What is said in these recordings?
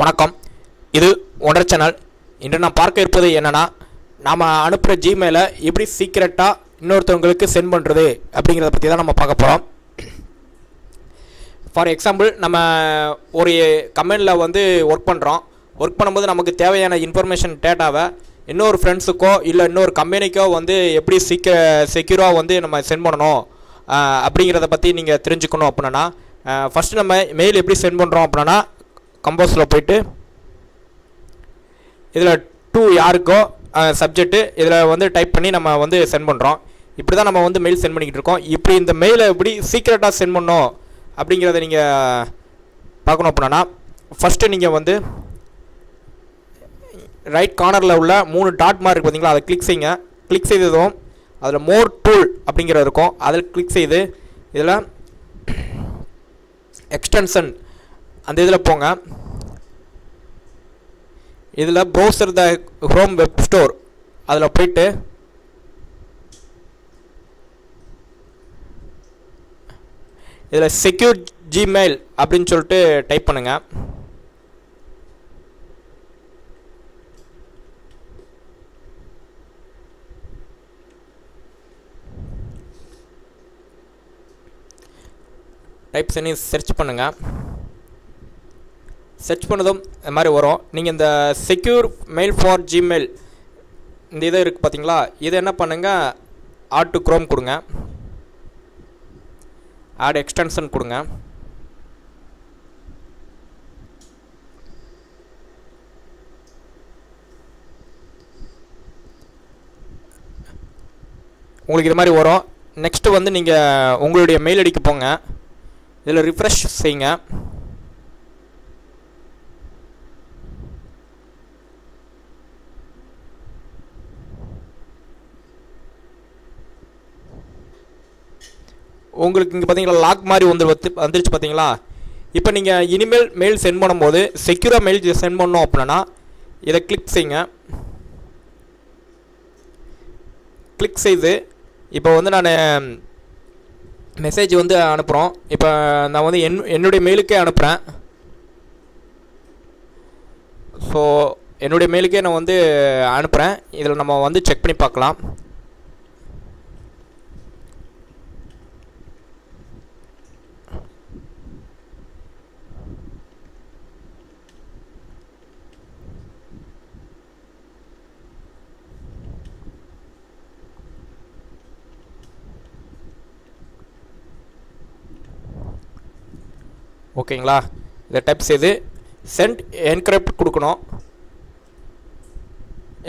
வணக்கம். இது ஒன்றரை சேனல் இன்று நான் பார்க்க இருப்பது என்னென்னா நாம் அனுப்புகிற ஜிமெயிலை எப்படி சீக்கிரட்டாக இன்னொருத்தவங்களுக்கு சென்ட் பண்ணுறது அப்படிங்கிறத பற்றி தான் நம்ம பார்க்க போகிறோம் ஃபார் எக்ஸாம்பிள் நம்ம ஒரு கம்பெனியில் வந்து ஒர்க் பண்ணுறோம் ஒர்க் பண்ணும்போது நமக்கு தேவையான இன்ஃபர்மேஷன் டேட்டாவை இன்னொரு ஃப்ரெண்ட்ஸுக்கோ இல்லை இன்னொரு கம்பெனிக்கோ வந்து எப்படி சீக்கிர செக்யூராக வந்து நம்ம சென்ட் பண்ணணும் அப்படிங்கிறத பற்றி நீங்கள் தெரிஞ்சுக்கணும் அப்படின்னா ஃபஸ்ட்டு நம்ம மெயில் எப்படி சென்ட் பண்ணுறோம் அப்படின்னா கம்போஸில் போயிட்டு இதில் டூ யாருக்கோ சப்ஜெக்ட்டு இதில் வந்து டைப் பண்ணி நம்ம வந்து சென்ட் பண்ணுறோம் இப்படி தான் நம்ம வந்து மெயில் சென்ட் பண்ணிக்கிட்டு இருக்கோம். இப்படி இந்த மெயிலை எப்படி சீக்கிரட்டாக சென்ட் பண்ணணும் அப்படிங்கிறத நீங்கள் பார்க்கணும் அப்படின்னா ஃபஸ்ட்டு நீங்கள் வந்து ரைட் கார்னரில் உள்ள மூணு டாட் மார்க் பார்த்தீங்களா அதை கிளிக் செய்யுங்க. கிளிக் செய்ததும் அதில் மோர் டூல் அப்படிங்கிறது இருக்கும். அதில் கிளிக் செய்து இதில் எக்ஸ்டென்ஷன் அந்த இதில் போங்க. இதில் browser the home web store அதில் போயிட்டு இதில் செக்யூர் ஜிமெயில் அப்படின்னு சொல்லிட்டு டைப் பண்ணுங்கள் டைப் பண்ணி சர்ச் பண்ணுங்கள் சர்ச் பண்ணதும் இந்த மாதிரி வரும். நீங்கள் இந்த செக்யூர் மெயில் ஃபார் ஜிமெயில் இந்த இது இருக்குது பார்த்தீங்களா இதை என்ன பண்ணுங்கள் ஆட் டு க்ரோம் கொடுங்க. ஆட் எக்ஸ்டென்ஷன் கொடுங்க. உங்களுக்கு இது மாதிரி வரும். நெக்ஸ்ட்டு வந்து நீங்கள் உங்களுடைய மெயில் அடிக்கு போங்க. இதில் ரிஃப்ரெஷ் செய்யுங்க. உங்களுக்கு இங்கே பார்த்தீங்களா லாக் மாதிரி வந்து வந்து வந்துருச்சு பார்த்தீங்களா இப்போ நீங்கள் இனிமேல் மெயில் சென்ட் பண்ணும்போது செக்யூராக மெயில் சென்ட் பண்ணோம் அப்படின்னா இதை கிளிக் செய்யுங்க. கிளிக் செய்து இப்போ வந்து நான் மெசேஜ் வந்து அனுப்புகிறோம் இப்போ நான் வந்து என் என்னுடைய மெயிலுக்கே அனுப்புகிறேன் ஸோ என்னுடைய மெயிலுக்கே நான் வந்து அனுப்புகிறேன் இதில் நம்ம வந்து செக் பண்ணி பார்க்கலாம். ஓகேங்களா? இதை டைப் செய்து சென்ட் என்கிரிப்ட் கொடுக்கணும்.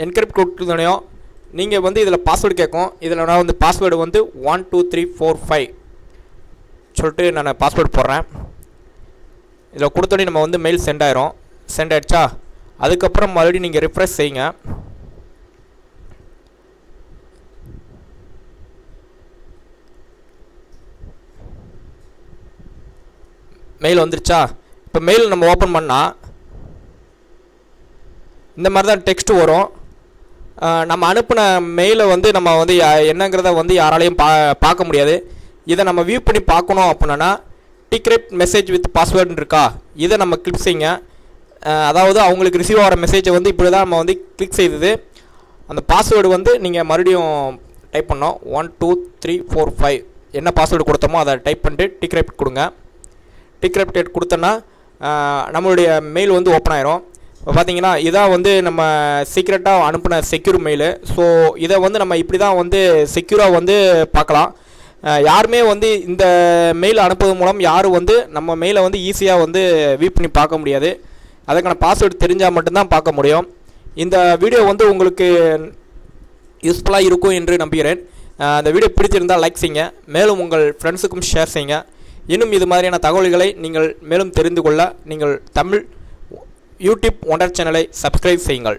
என்கிரிப்ட் கொடுத்தோடனையும் நீங்கள் வந்து இதில் பாஸ்வேர்டு கேட்கும். இதில் நான் வந்து பாஸ்வேர்டு வந்து one two three four five சொல்லிட்டு நான் பாஸ்வேர்டு போடுறேன். இதில் கொடுத்தோடனே நம்ம வந்து மெயில் சென்ட் ஆயிரும். சென்ட் ஆயிடுச்சா? அதுக்கப்புறம் மறுபடியும் நீங்கள் ரிஃப்ரெஷ் செய்யுங்க. மெயில் வந்துருச்சா? இப்போ மெயில் நம்ம ஓப்பன் பண்ணால் இந்த மாதிரி தான் டெக்ஸ்ட் வரும் நம்ம அனுப்பின மெயிலை வந்து நம்ம வந்து என்னங்கிறத வந்து யாராலையும் பா பார்க்க முடியாது. இதை நம்ம வியூ பண்ணி பார்க்கணும் அப்படின்னா டிக்ரிப்ட் மெசேஜ் வித் பாஸ்வேர்டுன்னு இருக்கா? இதை நம்ம கிளிக் செய்யுங்க. அதாவது அவங்களுக்கு ரிசீவ் ஆகிற மெசேஜை வந்து இப்படி தான் நம்ம வந்து கிளிக் செய்தது. அந்த பாஸ்வேர்டு வந்து நீங்கள் மறுபடியும் டைப் பண்ணோம் one two three four five என்ன பாஸ்வேர்டு கொடுத்தோமோ அதை டைப் பண்ணிட்டு டிக்ரெப்ட் கொடுங்க. டிக்ரிப்டேட் கொடுத்தோன்னா நம்மளுடைய மெயில் வந்து ஓப்பன் ஆயிரும். இப்போ பார்த்தீங்கன்னா இதான் வந்து நம்ம சீக்ரெட்டாக அனுப்பின செக்யூர் மெயிலு ஸோ இதை வந்து நம்ம இப்படி தான் வந்து செக்யூராக வந்து பார்க்கலாம். யாருமே வந்து இந்த மெயில் அனுப்புவதன் மூலம் யாரும் வந்து நம்ம மெயிலை வந்து ஈஸியாக வந்து வீப் பண்ணி பார்க்க முடியாது. அதுக்கான பாஸ்வேர்டு தெரிஞ்சால் மட்டும்தான் பார்க்க முடியும். இந்த வீடியோ வந்து உங்களுக்கு யூஸ்ஃபுல்லாக இருக்கும் என்று நம்புகிறேன். அந்த வீடியோ பிடிச்சிருந்தால் லைக் செய்யுங்க. மேலும் உங்கள் ஃப்ரெண்ட்ஸுக்கும் ஷேர் செய்யுங்க. இன்னும் இது மாதிரியான தகவல்களை நீங்கள் மேலும் தெரிந்து கொள்ள நீங்கள் தமிழ் யூடியூப் ஒண்டர் சேனலை சப்ஸ்கிரைப் செய்யுங்கள்.